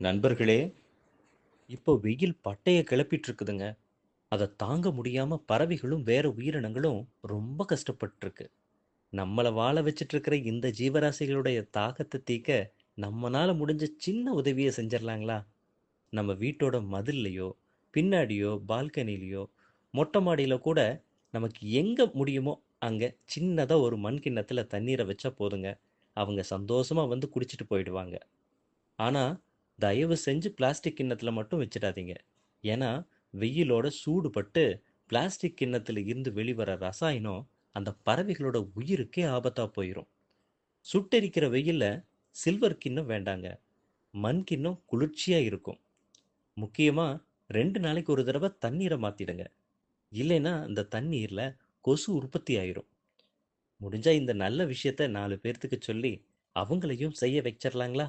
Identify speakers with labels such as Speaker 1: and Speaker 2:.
Speaker 1: நண்பர்களே இப்போ வெயில் பட்டையை கிளப்பிட்டு இருக்குதுங்க அதை தாங்க முடியாம பறவைகளும் வேற உயிரினங்களும் ரொம்ப கஷ்டப்பட்டிருக்கு. நம்மளை வாழ வச்சுட்டு இருக்கிற இந்த ஜீவராசிகளுடைய தாகத்தை தீக்க நம்மனால முடிஞ்ச சின்ன உதவியை செஞ்சிடலாங்களா நம்ம வீட்டோட மதில்லையோ பின்னாடியோ பால்கனிலேயோ மொட்டை மாடியில கூட நமக்கு எங்கே முடியுமோ அங்கே சின்னதாக ஒரு மண் கிண்ணத்தில் தண்ணீரை வச்சா போதுங்க. அவங்க சந்தோஷமாக வந்து குடிச்சிட்டு போயிடுவாங்க. ஆனால் தயவு செஞ்சு பிளாஸ்டிக் கிண்ணத்தில் மட்டும் வச்சிடாதீங்க. ஏன்னா வெயிலோட சூடுபட்டு பிளாஸ்டிக் கிண்ணத்தில் இருந்து வெளிவர ரசாயனம் அந்த பறவைகளோட உயிருக்கே ஆபத்தாக போயிடும் சுட்டெரிக்கிற வெயிலில் சில்வர் கிண்ணம் வேண்டாங்க. மண் கிண்ணம் குளிர்ச்சியாக இருக்கும். முக்கியமாக ரெண்டு நாளைக்கு ஒரு தடவை தண்ணீரை மாற்றிடுங்க இல்லைன்னா அந்த தண்ணீரில் கொசு உற்பத்தி ஆயிரும். முடிஞ்சால் இந்த நல்ல விஷயத்த நாலு பேர்த்துக்கு சொல்லி அவங்களையும் செய்ய வச்சிடலாங்களா?